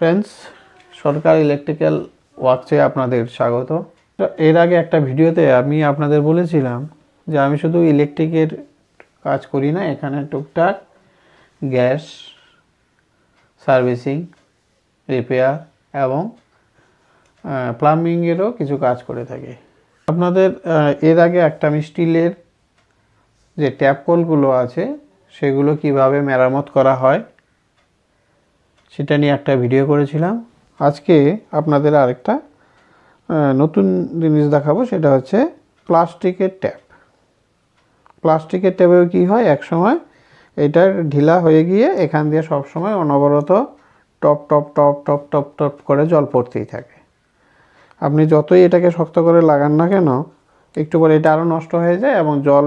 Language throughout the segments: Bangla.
ফ্রেন্ডস সরকার ইলেকট্রিক্যাল ওয়ার্কসে আপনাদের স্বাগত। এর আগে একটা ভিডিওতে আমি আপনাদের বলেছিলাম যে আমি শুধু ইলেকট্রিকের কাজ করি না, এখানে টুকটাক গ্যাস সার্ভিসিং রিপেয়ার এবং প্লাম্বিংয়েরও কিছু কাজ করে থাকি। আপনাদের এর আগে একটা আমি স্টিলের যে ট্যাপ কলগুলো আছে, সেগুলো কীভাবে মেরামত করা হয় সেটা নিয়ে একটা ভিডিও করেছিলাম। আজকে আপনাদের আরেকটা নতুন জিনিস দেখাবো, সেটা হচ্ছে প্লাস্টিকের ট্যাপ। প্লাস্টিকের ট্যাপেও কী হয়? এক সময় এটার ঢিলা হয়ে গিয়ে এখান দিয়ে সব সময় অনবরত টপ টপ টপ টপ টপ টপ করে জল পড়তেই থাকে। আপনি যতই এটাকে শক্ত করে লাগান না কেন, একটু পরে এটা আরও নষ্ট হয়ে যায় এবং জল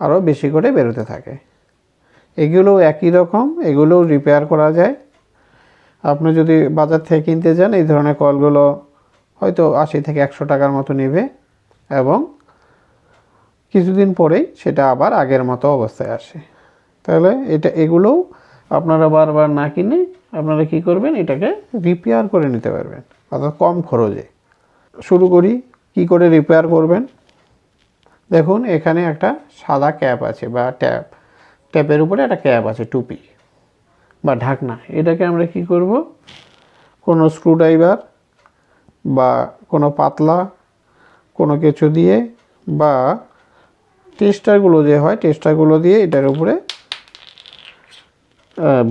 আরও বেশি করে বেরোতে থাকে। এগুলোও একই রকম, এগুলোও রিপেয়ার করা যায়। আপনি যদি বাজার থেকে কিনতে যান, এই ধরনের কলগুলো হয়তো আশি থেকে একশো টাকার মতো নেবে এবং কিছুদিন পরেই সেটা আবার আগের মতো অবস্থায় আসে। তাহলে এটা, এগুলোও আপনারা বারবার না কিনে আপনারা কি করবেন, এটাকে রিপেয়ার করে নিতে পারবেন, অর্থাৎ কম খরচে। শুরু করি, কি করে রিপেয়ার করবেন? দেখুন, এখানে একটা সাদা ক্যাপ আছে বা ট্যাপ ট্যাপের উপরে একটা ক্যাপ আছে, টুপি। বা ঢাকনা, এটাকে আমরা কি করব? কোনো স্ক্রুড্রাইভার বা কোনো পাতলা কোনো কিছু দিয়ে বা টেস্টারগুলো যে হয় টেস্টারগুলো দিয়ে এটার উপরে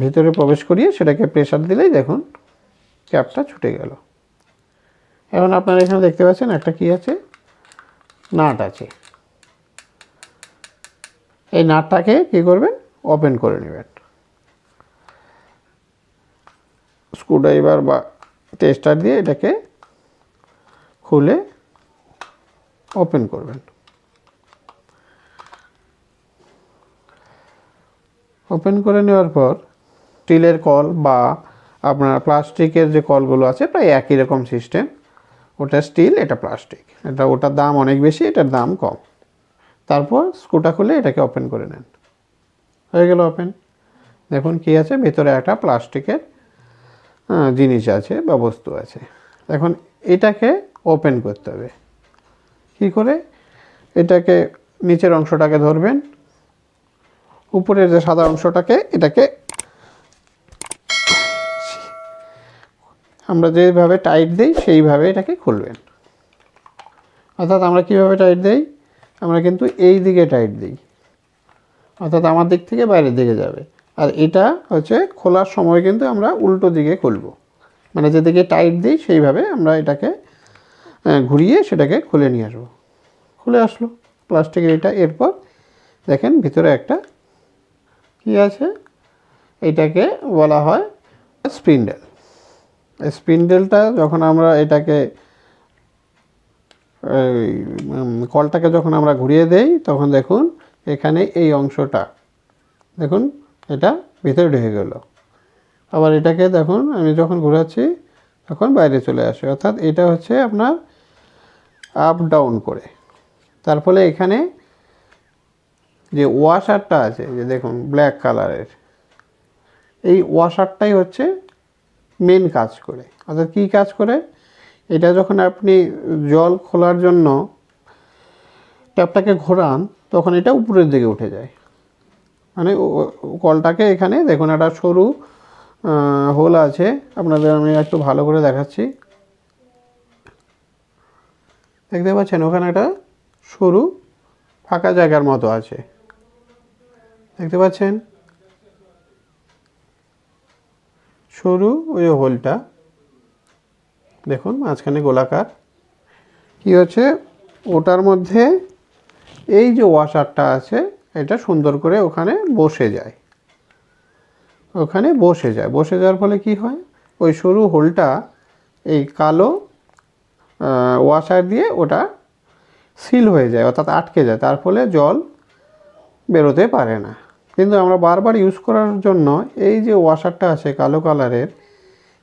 ভিতরে প্রবেশ করিয়ে সেটাকে প্রেসার দিলেই দেখুন ক্যাপটা ছুটে গেল। এখন আপনারা এখানে দেখতে পাচ্ছেন একটা কি আছে? নাট আছে। এই নাটটাকে কি করবেন? ওপেন করে নেবেন। স্ক্রুড্রাইভার বা টেস্টার দিয়ে এটাকে খুলে ওপেন করবেন। ওপেন করে নেওয়ার পর স্টিলের কল বা আপনার প্লাস্টিকের যে কলগুলো আছে, প্রায় একই রকম সিস্টেম ওটা স্টিল এটা প্লাস্টিক এটা, ওটার দাম অনেক বেশি, এটার দাম কম। তারপর স্ক্রুটা খুলে এটাকে ওপেন করে নেন। হয়ে গেল ওপেন দেখুন কি আছে, ভেতরে একটা প্লাস্টিকের জিনিস আছে বা বস্তু আছে। এখন এটাকে ওপেন করতে হবে। কি করে? এটাকে নিচের অংশটাকে ধরবেন। উপরের যে সাদা অংশটাকে, এটাকে আমরা যেভাবে টাইট দিই, সেইভাবে এটাকে খুলবেন। অর্থাৎ আমরা কীভাবে টাইট দিই? আমরা কিন্তু এই দিকে টাইট দিই। অর্থাৎ আমার দিক থেকে বাইরের দিকে যাবে। আর এটা হচ্ছে খোলার সময় কিন্তু আমরা উল্টো দিকে খুলব। মানে যেদিকে টাইট দিই সেইভাবে আমরা এটাকে ঘুরিয়ে সেটাকে খুলে নিয়ে আসব। খুলে আসলো। প্লাস্টিকের এটা এরপর দেখেন ভিতরে একটা কি আছে? এটাকে বলা হয় স্পিন্ডেল স্পিন্ডেলটা যখন আমরা এটাকে কলটাকে যখন আমরা ঘুরিয়ে দেই, তখন দেখুন এখানে এই অংশটা, দেখুন এটা ভিতরে ঢুকে গেল। আবার এটাকে দেখুন, আমি যখন ঘোরাচ্ছি, তখন বাইরে চলে আসে। অর্থাৎ এটা হচ্ছে আপনার আপ ডাউন করে। তার ফলে এখানে যে ওয়াশারটা আছে, যে দেখুন ব্ল্যাক কালারের এই ওয়াশারটাই হচ্ছে মেন কাজ করে। অর্থাৎ কী কাজ করে? এটা যখন আপনি জল খোলার জন্য ট্যাপটাকে ঘোরান, তখন এটা উপরের দিকে উঠে যায়। মানে কলটাকে এখানে দেখুন একটা সরু হোল আছে। আপনাদের আমি একটু ভালো করে দেখাচ্ছি। দেখতে পাচ্ছেন, ওখানে একটা সরু, ফাঁকা জায়গার মতো আছে। দেখতে পাচ্ছেন? সরু ওই হোলটা। দেখুন, মাঝখানে গোলাকার। কি হচ্ছে? ওটার মধ্যে এই যে ওয়াশারটা আছে এটা সুন্দর করে ওখানে বসে যায়। ওখানে বসে যায়। বসে যাওয়ার ফলে কি হয়? ওই সরু হোলটা এই কালো ওয়াশার দিয়ে ওটা সিল হয়ে যায়, অর্থাৎ আটকে যায়। তার ফলে জল বেরোতে পারে না। কিন্তু আমরা বারবার ইউজ করার জন্য এই যে ওয়াশারটা আছে কালো কালারের,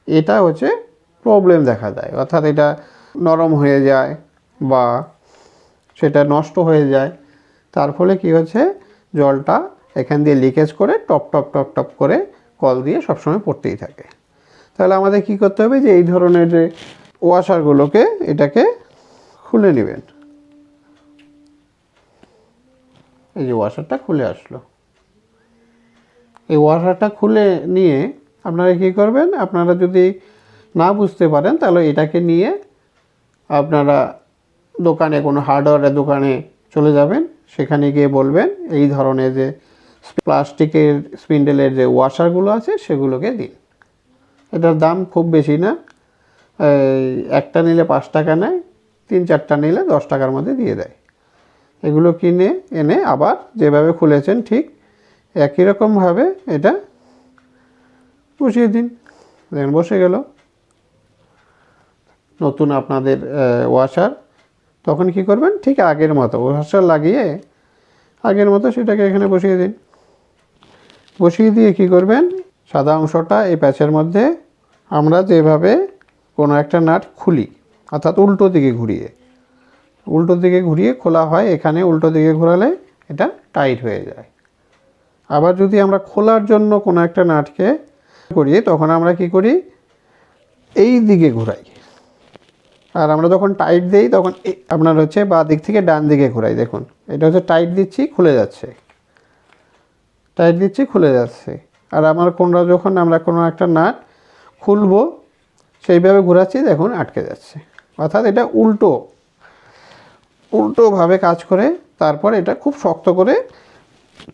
এটা হচ্ছে প্রবলেম দেখা দেয়। অর্থাৎ এটা নরম হয়ে যায় বা সেটা নষ্ট হয়ে যায়। তার ফলে কি হচ্ছে জলটা এখান দিয়ে লিকেজ করে টপ টপ টপ টপ করে কল দিয়ে সবসময় পড়তেই থাকে। তাহলে আমাদের কি করতে হবে? যে এই ধরনের যে ওয়াশারগুলোকে এটাকে খুলে নেবেন। এই যে ওয়াশারটা খুলে আসলো। এই ওয়াশারটা খুলে নিয়ে আপনারা কী করবেন? আপনারা যদি না বুঝতে পারেন, তাহলে এটাকে নিয়ে আপনারা দোকানে, কোনো হার্ডওয়্যারের দোকানে চলে যাবেন। সেখানে গিয়ে বলবেন, এই ধরনের যে প্লাস্টিকের স্পিন্ডেলের যে ওয়াশারগুলো আছে সেগুলোকে দিন। এটার দাম খুব বেশি না। একটা নিলে পাঁচ টাকা নেয়, তিন চারটা নিলে দশ টাকার মধ্যে দিয়ে দেয়। এগুলো কিনে, এনে আবার যেভাবে খুলেছেন ঠিক একই রকমভাবে এটা বসিয়ে দিন। দেখেন বসে গেল। নতুন আপনাদের ওয়াশার তখন কি করবেন? ঠিক আগের মতো ওয়াশার লাগিয়ে আগের মতো সেটাকে এখানে বসিয়ে দিন। বসিয়ে দিয়ে কি করবেন? সাদা অংশটা এই প্যাচের মধ্যে আমরা যেভাবে কোনো একটা নাট খুলি, অর্থাৎ উল্টো দিকে ঘুরিয়ে। উল্টো দিকে ঘুরিয়ে খোলা হয়, এখানে উল্টো দিকে ঘোরালে এটা টাইট হয়ে যায়। আবার যদি আমরা খোলার জন্য কোনো একটা নাটকে করি, তখন আমরা কি করি? এই দিকে ঘুরাই। আর আমরা যখন টাইট দিই, তখন আপনার হচ্ছে বা দিক থেকে ডান দিকে ঘুরাই, দেখুন। এটা হচ্ছে টাইট দিচ্ছি, খুলে যাচ্ছে। টাইট দিচ্ছি, খুলে যাচ্ছে। আর আমার কোনটা যখন আমরা কোনো একটা নাট খুলবো, সেইভাবে ঘোরাচ্ছি, দেখুন, আটকে যাচ্ছে। অর্থাৎ এটা উল্টো, উল্টোভাবে কাজ করে, তারপর এটা খুব শক্ত করে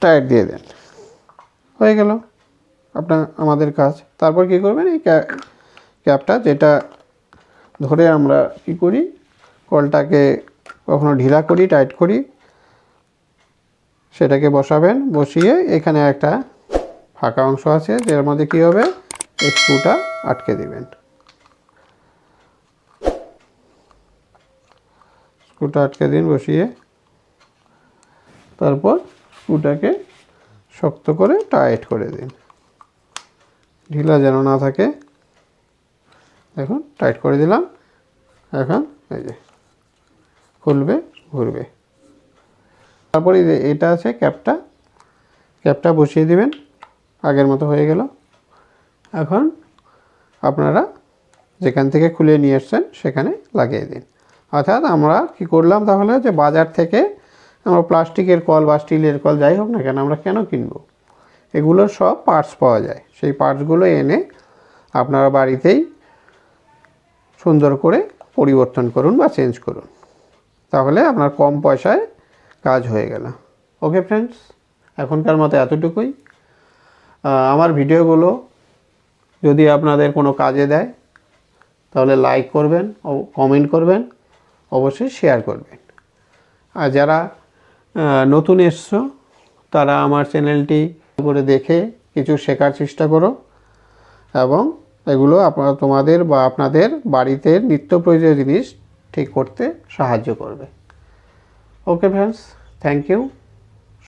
টাইট দিয়ে দেন। হয়ে গেল আপনার, আমাদের কাজ। তারপর কি করবেন? এই ক্যা- ক্যাপটা যেটা ধরে আমরা কি করি? কলটাকে কখনো ঢিলা করি, টাইট করি। সেটাকে বসাবেন, বসিয়ে এখানে একটা ফাঁকা অংশ আছে যার মধ্যে কী হবে? স্ক্রুটা আটকে দিবেন। স্ক্রুটা আটকে দিন, বসিয়ে। তারপর স্ক্রুটাকে শক্ত করে টাইট করে দিন। ঢিলা যেন না থাকে। দেখুন টাইট করে দিলাম। এখন এই যে, খুলবে, ঘুরবে। তারপরে এটা আছে ক্যাপটা। ক্যাপটা বসিয়ে দিবেন। আগের মতো হয়ে গেল। এখন আপনারা যেখান থেকে খুলে নিয়ে এসছেন সেখানে লাগিয়ে দিন। অর্থাৎ আমরা কি করলাম তাহলে যে বাজার থেকে আমরা প্লাস্টিকের কল বা স্টিলের কল যাই হোক না কেন, আমরা কেন কিনবো? এগুলোর সব পার্টস পাওয়া যায়। সেই পার্টসগুলো এনে আপনারা বাড়িতেই সুন্দর করে পরিবর্তন করুন বা চেঞ্জ করুন। তাহলে আপনার কম পয়সায় কাজ হয়ে গেল। ওকে ফ্রেন্ডস এখনকার মতো এতটুকুই। আমার ভিডিওগুলো যদি আপনাদের কোনো কাজে দেয়, তাহলে লাইক করবেন কমেন্ট করবেন, অবশ্যই শেয়ার করবেন। আর যারা নতুন এসছো, তারা আমার চ্যানেলটি করে দেখে কিছু শেখার চেষ্টা করো এবং এগুলো আপনার তোমাদের বা আপনাদের বাড়িতে নিত্য প্রয়োজনীয় জিনিস ঠিক করতে সাহায্য করবে। Okay friends thank you